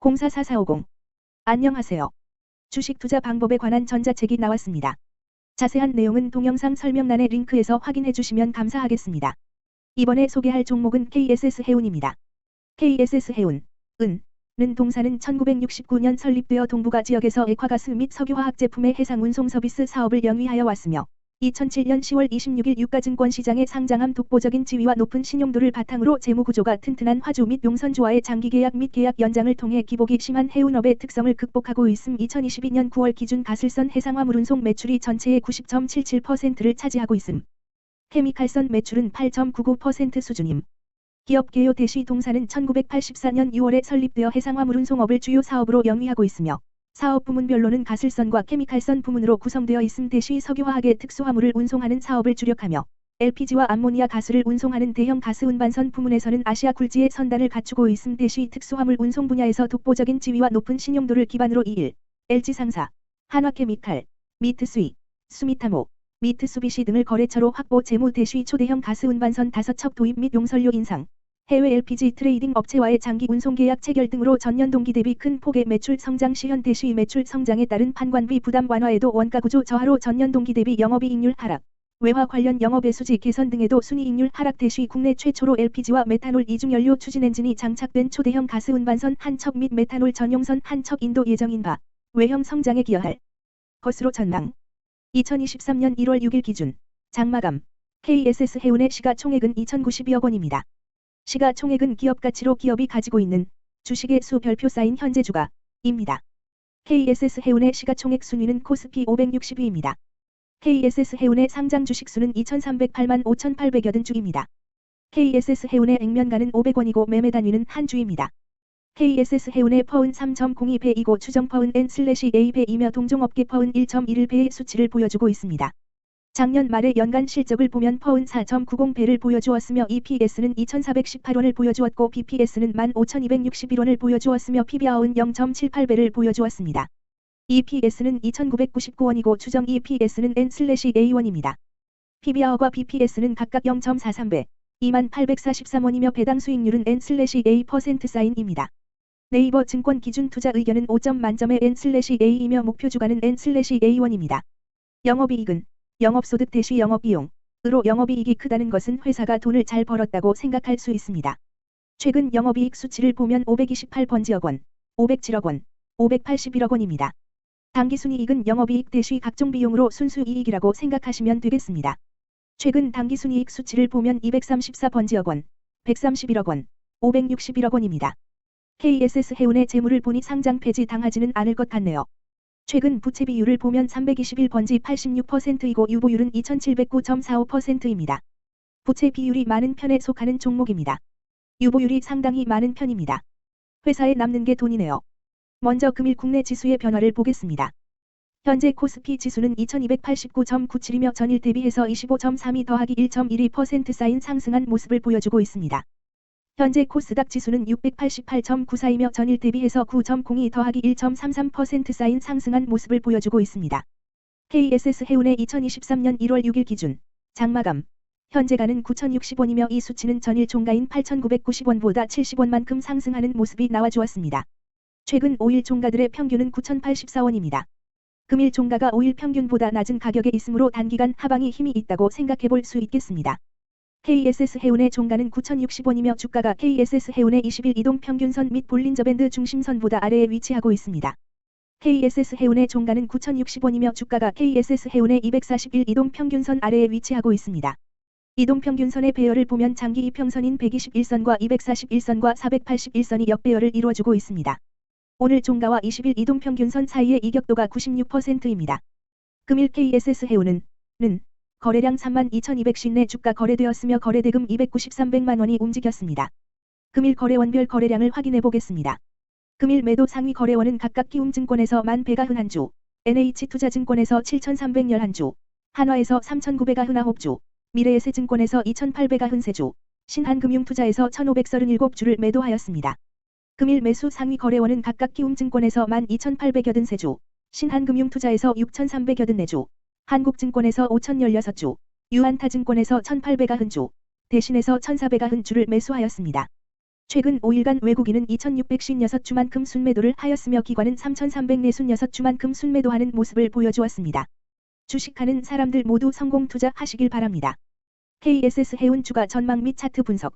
044450 안녕하세요. 주식 투자 방법에 관한 전자책이 나왔습니다. 자세한 내용은 동영상 설명란의 링크에서 확인해 주시면 감사하겠습니다. 이번에 소개할 종목은 KSS 해운입니다. KSS 해운, 은, 는 동사는 1969년 설립되어 동북아 지역에서 액화가스 및 석유화학 제품의 해상 운송 서비스 사업을 영위하여 왔으며 2007년 10월 26일 유가증권 시장에 상장함 독보적인 지위와 높은 신용도를 바탕으로 재무구조가 튼튼한 화주 및 용선주와의 장기 계약 및 계약 연장을 통해 기복이 심한 해운업의 특성을 극복하고 있음 2022년 9월 기준 가슬선 해상화물 운송 매출이 전체의 90.77%를 차지하고 있음. 케미칼선 매출은 8.99% 수준임. 기업 개요 대시 동사는 1984년 6월에 설립되어 해상화물 운송업을 주요 사업으로 영위하고 있으며 사업 부문별로는 가슬선과 케미칼선 부문으로 구성되어 있음 대시 석유화학의 특수화물을 운송하는 사업을 주력하며 LPG와 암모니아 가스를 운송하는 대형 가스 운반선 부문에서는 아시아 굴지의 선단을 갖추고 있음 대시 특수화물 운송 분야에서 독보적인 지위와 높은 신용도를 기반으로 2일 LG 상사, 한화케미칼, 미트수이, 수미타모, 미트수비시 등을 거래처로 확보 재무 대시 초대형 가스 운반선 5척 도입 및 용선료 인상, 해외 LPG 트레이딩 업체와의 장기 운송 계약 체결 등으로 전년 동기 대비 큰 폭의 매출 성장 시 현 대 시 매출 성장에 따른 판관비 부담 완화에도 원가 구조 저하로 전년 동기 대비 영업이익률 하락, 외화 관련 영업의 수지 개선 등에도 순이익률 하락 대시 국내 최초로 LPG와 메탄올 이중 연료 추진 엔진이 장착된 초대형 가스 운반선 한 척 및 메탄올 전용선 한 척 인도 예정인 바 외형 성장에 기여할 것으로 전망. 2023년 1월 6일 기준 장마감 KSS 해운의 시가총액은 2,092억 원입니다. 시가총액은 기업 가치로 기업이 가지고 있는 주식의 수 별표 쌓인 현재 주가입니다. KSS 해운의 시가총액 순위는 코스피 560위입니다. KSS 해운의 상장 주식 수는 2,308만 5,880주입니다. KSS 해운의 액면가는 500원이고 매매 단위는 한 주입니다. KSS 해운의 퍼은 3.02배이고 추정 퍼은 N/A배이며 동종업계 퍼은 1.11배의 수치를 보여주고 있습니다. 작년 말의 연간 실적을 보면 퍼은 4.90배를 보여주었으며 EPS는 2,418원을 보여주었고 BPS는 15,261원을 보여주었으며 PBR은 0.78배를 보여주었습니다. EPS는 2,999원이고 추정 EPS는 N/A1입니다. PBR과 BPS는 각각 0.43배, 2843원이며 배당 수익률은 N/A% 사인입니다. 네이버 증권 기준 투자 의견은 5점 만점의 N/A이며 목표 주가는 N/A1입니다. 영업이익은 영업소득 대시 영업비용으로 영업이익이 크다는 것은 회사가 돈을 잘 벌었다고 생각할 수 있습니다. 최근 영업이익 수치를 보면 528번지억 원, 507억 원, 581억 원입니다. 당기순이익은 영업이익 대시 각종 비용으로 순수이익이라고 생각하시면 되겠습니다. 최근 당기순이익 수치를 보면 234번지억 원, 131억 원, 561억 원입니다. KSS 해운의 재물을 보니 상장 폐지 당하지는 않을 것 같네요. 최근 부채 비율을 보면 321번지 86%이고 유보율은 2709.45%입니다. 부채 비율이 많은 편에 속하는 종목입니다. 유보율이 상당히 많은 편입니다. 회사에 남는 게 돈이네요. 먼저 금일 국내 지수의 변화를 보겠습니다. 현재 코스피 지수는 2289.97이며 전일 대비해서 25.32 더하기 1.12% 쌓인 상승한 모습을 보여주고 있습니다. 현재 코스닥 지수는 688.94이며 전일 대비해서 9.02 더하기 1.33% 쌓인 상승한 모습을 보여주고 있습니다. KSS 해운의 2023년 1월 6일 기준 장마감 현재가는 9,060원이며 이 수치는 전일 종가인 8,990원보다 70원만큼 상승하는 모습이 나와주었습니다. 최근 5일 종가들의 평균은 9,084원입니다. 금일 종가가 5일 평균보다 낮은 가격에 있으므로 단기간 하방이 힘이 있다고 생각해 볼 수 있겠습니다. KSS 해운의 종가는 9,060원이며 주가가 KSS 해운의 20일 이동 평균선 및 볼린저밴드 중심선보다 아래에 위치하고 있습니다. KSS 해운의 종가는 9,060원이며 주가가 KSS 해운의 241 이동 평균선 아래에 위치하고 있습니다. 이동 평균선의 배열을 보면 장기 이평선인 121선과 241선과 481선이 역배열을 이루어주고 있습니다. 오늘 종가와 20일 이동 평균선 사이의 이격도가 96%입니다. 금일 KSS 해운은 는 거래량 32,200신 주가 거래되었으며 거래대금 293백만 원이 움직였습니다. 금일 거래원별 거래량을 확인해 보겠습니다. 금일 매도 상위 거래원은 각각 키움증권에서 1,100가 흔한주, NH투자증권에서 7,311주, 한화에서 3,900가 흔아홉주, 미래에셋증권에서 2,800가 흔세주, 신한금융투자에서 1,537주를 매도하였습니다. 금일 매수 상위 거래원은 각각 키움증권에서 12,883주, 신한금융투자에서 6,384주, 한국증권에서 5,016주, 유한타증권에서 1,800가 흔주, 대신에서 1,400가 흔주를 매수하였습니다. 최근 5일간 외국인은 2656주만큼 순매도를 하였으며 기관은 3346주만큼 순매도하는 모습을 보여주었습니다. 주식하는 사람들 모두 성공 투자하시길 바랍니다. KSS 해운 주가 전망 및 차트 분석